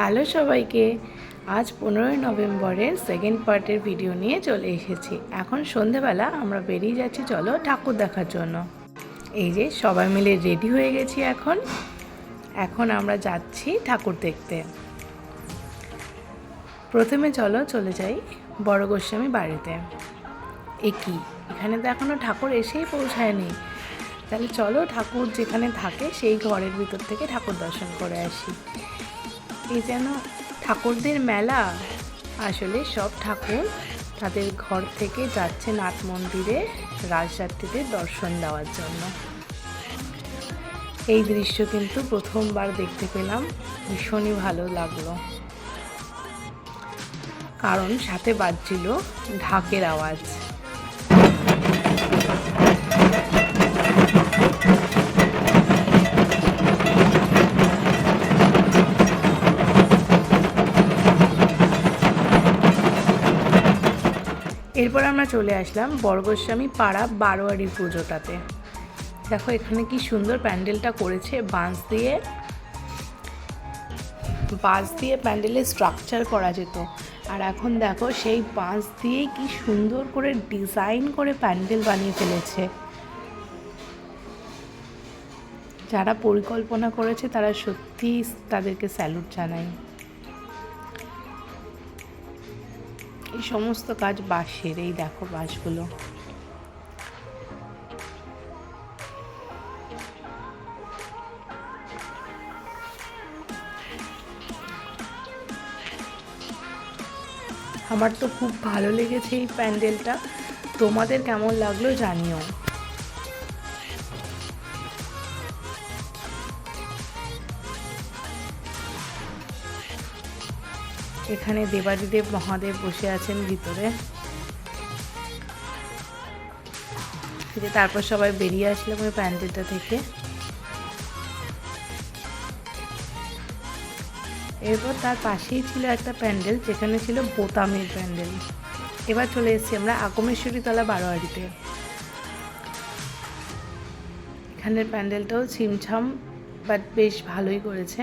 Hello সবাইকে। আজ পনেরোই নভেম্বরের সেকেন্ড পার্টের ভিডিও নিয়ে চলে এসেছি। এখন সন্ধেবেলা আমরা বেরিয়ে যাচ্ছি, চলো ঠাকুর দেখার জন্য। এই যে সবাই মিলে রেডি হয়ে গেছি এখন। এখন আমরা যাচ্ছি ঠাকুর দেখতে। প্রথমে চলো চলে যাই বড় গোস্বামী বাড়িতে। এ কি? এখানে তো এখনও ঠাকুর এসেই পৌঁছায়নি। তাহলে চলো ঠাকুর যেখানে থাকে সেই ঘরের ভিতর থেকে ঠাকুর দর্শন করে আসি। এই যেন ঠাকুরদের মেলা। আসলে সব ঠাকুর তাদের ঘর থেকে যাচ্ছে নাট মন্দিরে রাজযাত্রীদের দর্শন দেওয়ার জন্য। এই দৃশ্য কিন্তু প্রথমবার দেখতে পেলাম, ভীষণই ভালো লাগল। কারণ সাথে বাজছিল ঢাকের আওয়াজ। এরপর আমরা চলে আসলাম বর্গস্বামী পাড়া বারোয়ারির পুজোটাতে। দেখো এখানে কি সুন্দর প্যান্ডেলটা করেছে, বাঁশ দিয়ে বাঁশ দিয়ে প্যান্ডেলের স্ট্রাকচার করা যেত। আর এখন দেখো সেই বাঁশ দিয়ে কি সুন্দর করে ডিজাইন করে প্যান্ডেল বানিয়ে ফেলেছে। যারা পরিকল্পনা করেছে তারা সত্যি তাদেরকে স্যালুট জানাই। এই সমস্ত কাজ বাঁশের, এই দেখো বাঁশগুলো। আমার তো খুব ভালো লেগেছে এই প্যান্ডেলটা। তোমাদের কেমন লাগল জানিও। এখানে দেবাদিদেব মহাদেব বসে আছেন ভিতরে। যে তারপর সবাই বেরিয়ে আসলাম ওই প্যান্ডেলটা থেকে। এরপর তার পাশেই ছিল একটা প্যান্ডেল, যেখানে ছিল বোতামের প্যান্ডেল। এবার চলে এসেছি আমরা আগমেশ্বরী তলা বারোয়ারিতে এখানের প্যান্ডেলটাও ছিমছাম বাট বেশ ভালোই করেছে।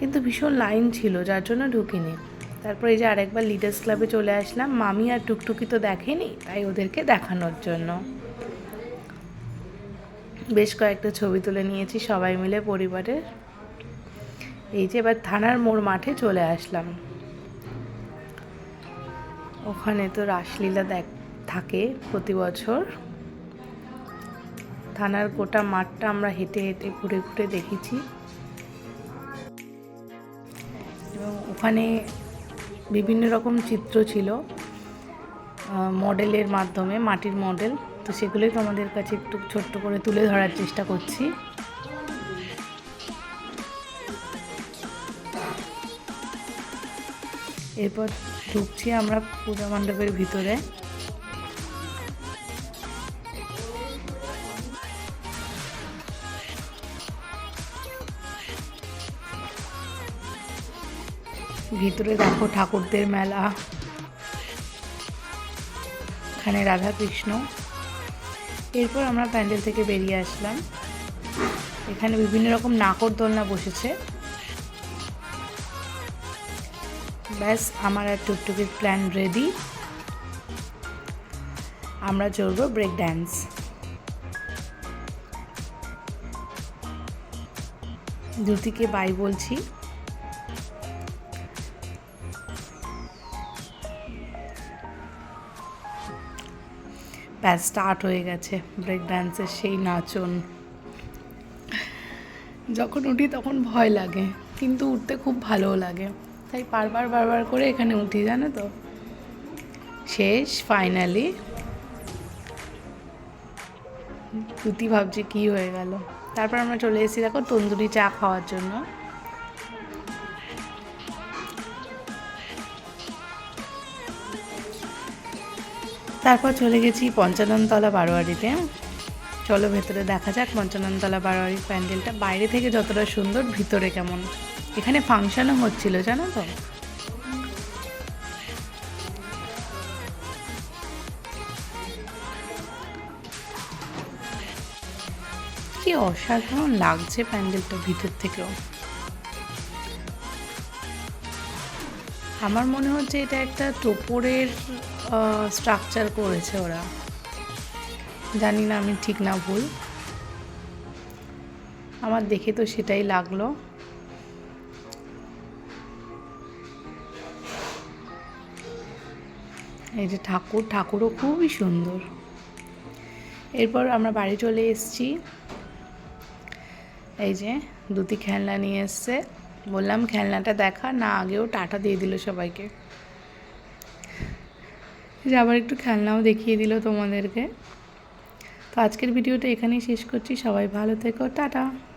কিন্তু ভীষণ লাইন ছিল, যার জন্য ঢুকিনি। তারপর এই যে আরেকবার লিডার্স ক্লাবে চলে আসলাম, মামি আর টুকটুকি তো দেখেনি, তাই ওদেরকে দেখানোর জন্য। বেশ কয়েকটা ছবি তুলে নিয়েছি সবাই মিলে পরিবারের। এই যে এবার থানার মোড় মাঠে চলে আসলাম। ওখানে তো রাসলীলা দেখ, থাকে প্রতি বছর। থানার গোটা মাঠটা আমরা হেঁটে হেঁটে ঘুরে ঘুরে দেখেছি। এবং ওখানে বিভিন্ন রকম চিত্র ছিল মডেলের মাধ্যমে, মাটির মডেল। তো সেগুলোই তোমাদের কাছে একটু ছোট্ট করে তুলে ধরার চেষ্টা করছি। এরপর ঢুকছি আমরা পূজা মণ্ডপের ভিতরে। ভিতরে দেখো ঠাকুরদের মেলা। এখানে রাধা কৃষ্ণ এরপর আমরা প্যান্ডেল থেকে বেরিয়ে আসলাম। এখানে বিভিন্ন রকম নাকর দোলনা বসেছে। ব্যাস, আমার আর টুকটুকির প্ল্যান রেডি আমরা চলবো ব্রেক ড্যান্স দ্যুতিকে বাই বলছি। ব্যাস স্টার্ট হয়ে গেছে ব্রেক ডান্সের সেই নাচন। যখন উঠি তখন ভয় লাগে, কিন্তু উঠতে খুব ভালোও লাগে। তাই বারবার বারবার করে এখানে উঠি, জানো তো? শেষ ফাইনালি তুতি ভাবছি কি হয়ে গেল। তারপর আমরা চলে এসেছি, দেখো, তন্দুরি চা খাওয়ার জন্য। তারপর চলে গেছি পঞ্চাননতলা বারোয়ারিতে। চলো ভেতরে দেখা যাক পঞ্চাননতলা বারোয়ারির প্যান্ডেলটা বাইরে থেকে যতটা সুন্দর, ভিতরে কেমন। এখানে ফাংশনও হচ্ছিল, জানো তো? কি অসাধারণ লাগছে প্যান্ডেলটা ভিতর থেকেও। আমার মনে হচ্ছে এটা একটা টোপরের স্ট্রাকচার করেছে ওরা। জানি না আমি ঠিক না ভুল। আমার দেখে তো সেটাই লাগল। এই যে ঠাকুর, ঠাকুরও খুবই সুন্দর। এরপর আমরা বাড়ি চলে এসেছি। এই যে দুটি খেলনা নিয়ে এসছে। বললাম, খেলনাটা দেখা, না আগেও টাটা দিয়ে দিল সবাইকে। যে আবার একটু খেলনাও দেখিয়ে দিল তোমাদেরকে। তো আজকের ভিডিওটা এখানেই শেষ করছি। সবাই ভালো থেকো। টাটা।